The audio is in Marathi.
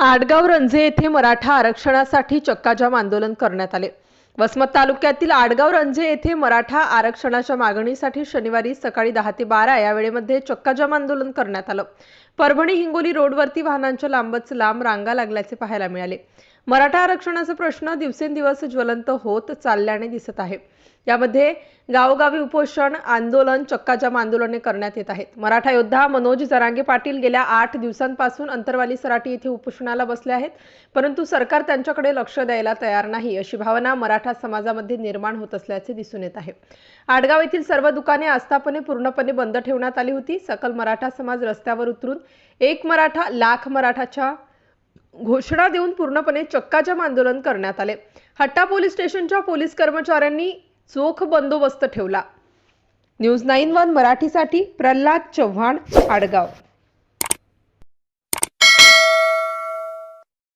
आडगाव रंजे येथे मराठा आरक्षणासाठी चक्काजाम आंदोलन करण्यात आले. वसमत तालुक्यातील आडगाव रंजे येथे मराठा आरक्षणाच्या मागणीसाठी शनिवारी सकाळी दहा ते बारा या वेळेमध्ये चक्काजाम आंदोलन करण्यात आलं. परभणी हिंगोली रोडवरती वाहनांच्या लांबच लांब रांगा लागल्याचे पाहायला मिळाले. मराठा आरक्षणाचा प्रश्न दिवसेंदिवस ज्वलंत होत चालल्याने दिसत आहे. यामध्ये गावोगावी उपोषण आंदोलन चक्काजाम आंदोलने करण्यात येत आहेत. मराठा योद्धा मनोज जरांगे पाटील गेल्या आठ दिवसांपासून अंतरवाली सराटी येथे उपोषणाला बसले आहेत परंतु सरकार त्यांच्याकडे लक्ष द्यायला तयार नाही अशी भावना मराठा समाजामध्ये निर्माण होत असल्याचे दिसून येत आहे. आडगाव येथील सर्व दुकाने आस्थापने पूर्णपणे बंद ठेवण्यात आली होती. सकल मराठा समाज रस्त्यावर उतरून एक मराठा लाख मराठाच्या घोषणा देऊन पूर्णपणे चक्काजाम आंदोलन करण्यात आले. हट्टा पोलीस स्टेशनच्या पोलीस कर्मचाऱ्यांनी चोख बंदोबस्त ठेवला. न्यूज नाईन वन मराठीसाठी प्रल्हाद चव्हाण आडगाव.